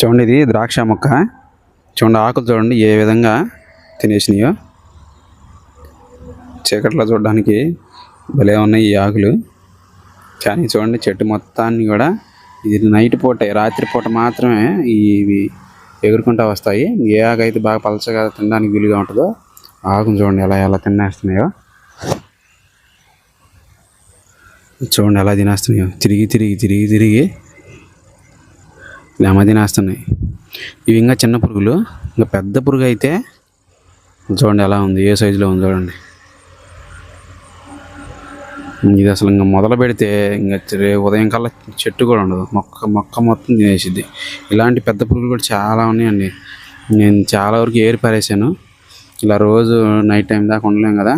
చూడండి ఇది ద్రాక్ష మొక్క. చూడండి ఆకులు చూడండి ఏ విధంగా తినేసినాయో. చీకట్లో చూడడానికి భలే ఉన్నాయి ఈ ఆకులు. కానీ చూడండి చెట్టు మొత్తాన్ని కూడా ఇది నైట్ పూట రాత్రి పూట మాత్రమే ఇవి ఎగురుకుంటా వస్తాయి. ఏ ఆకు అయితే బాగా పలచగా తినడానికి వీలుగా ఉంటుందో ఆకును చూడండి ఎలా ఎలా తినేస్తున్నాయో. చూడండి ఎలా తినేస్తున్నాయో. తిరిగి తిరిగి తిరిగి తిరిగి లేమ తినేస్తున్నాయి ఇవి ఇంకా చిన్న పురుగులు. ఇంకా పెద్ద పురుగు అయితే చూడండి ఎలా ఉంది. ఏ సైజులో ఉంది చూడండి. ఇది అసలు ఇంకా మొదలు పెడితే ఇంకా రేపు ఉదయం కల్లా చెట్టు కూడా ఉండదు. మొక్క మొక్క మొత్తం తినేసిద్ది. ఇలాంటి పెద్ద పురుగులు కూడా చాలా ఉన్నాయండి. నేను చాలా వరకు ఏరి పారేసాను. ఇలా రోజు నైట్ టైం దాకా ఉండలేం కదా.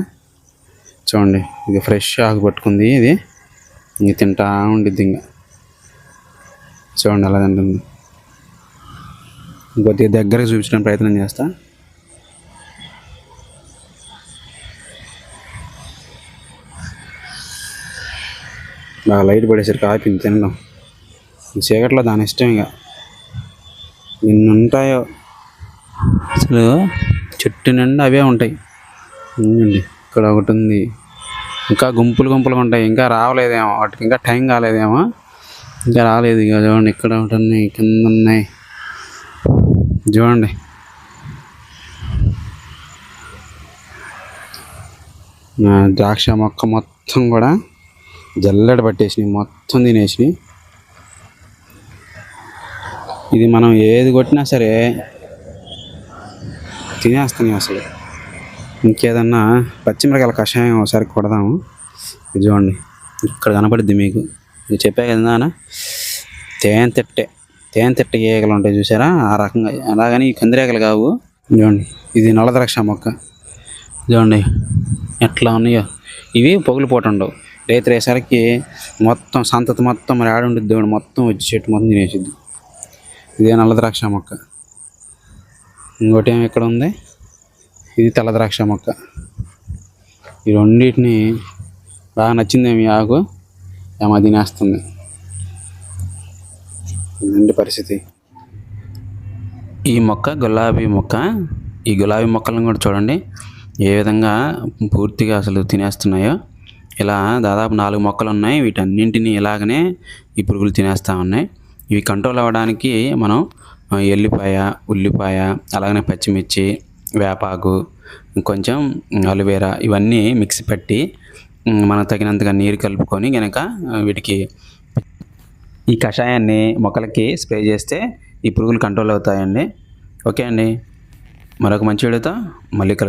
చూడండి ఇది ఫ్రెష్ ఆకు పట్టుకుంది ఇది. ఇంక తింటా ఉండిద్ది ఇంకా. చూడండి అలా తింటుంది. కొద్దిగా దగ్గరకు చూపించడానికి ప్రయత్నం చేస్తా. బాగా లైట్ పడేసరికి ఆపింది తినడం. చీకట్లో దాని ఇష్టం ఇక. ఎన్ని ఉంటాయో అసలు చెట్టు నిండా అవే ఉంటాయి. ఇక్కడ ఒకటి ఉంది. ఇంకా గుంపులు గుంపులుగా ఉంటాయి. ఇంకా రావలేదేమో. వాటికి ఇంకా టైం కాలేదేమో. ఇంకా రాలేదు ఇక. చూడండి ఇక్కడ ఒకటి ఉన్నాయి కింద ఉన్నాయి. చూడండి. ద్రాక్ష మొక్క మొత్తం కూడా జల్లెడ పట్టేసినాయి మొత్తం తినేసినాయి. ఇది మనం ఏది కొట్టినా సరే తినేస్తున్నాయి అసలు. ఇంకేదన్నా పచ్చిమిరకాయల కషాయం ఒకసారి కొడదాము. చూడండి ఇక్కడ కనపడుద్ది మీకు. ఇది చెప్పా కదా తేనె తిట్టే. తేనెతిట్ట ఈగలు ఉంటాయి చూసారా? ఆ రకంగా అలాగని కందిరేగలు కావు. చూడండి ఇది నల్ల ద్రాక్ష మొక్క. చూడండి ఎట్లా ఉన్నాయో. ఇవి పొగులు పోటు ఉండవు. రేతి రేసరికి మొత్తం సంతతి మొత్తం మరి ఆడుండిద్ది దేవుడు మొత్తం వచ్చి చెట్టు మొత్తం తినేసిద్ది. ఇదే నల్ల ద్రాక్ష మొక్క. ఇంకోటి ఏమి ఇక్కడ ఉంది? ఇది తెల్ల ద్రాక్ష మొక్క. ఈ రెండింటిని బాగా నచ్చిందేమి ఆకు? ఏమో తినేస్తుంది. ఇదండి పరిస్థితి. ఈ మొక్క గులాబీ మొక్క ఈ గులాబీ మొక్కలను కూడా చూడండి. ఏ విధంగా పూర్తిగా అసలు తినేస్తున్నాయో. ఇలా దాదాపు నాలుగు మొక్కలు ఉన్నాయి. వీటన్నింటినీ ఇలాగనే ఈ పురుగులు తినేస్తూ ఉన్నాయి. ఇవి కంట్రోల్ అవ్వడానికి మనం ఎల్లిపాయ ఉల్లిపాయ అలాగనే పచ్చిమిర్చి వేపాకు కొంచెం అలువేరా ఇవన్నీ మిక్సీ పట్టి మనం తగినంతగా నీరు కలుపుకొని కనుక వీటికి ఈ కషాయాన్ని మొక్కలకి స్ప్రే చేస్తే ఈ పురుగులు కంట్రోల్ అవుతాయండి. ఓకే అండి. మరొక మంచి వీడియోతో మళ్ళీ కలుద్దాం.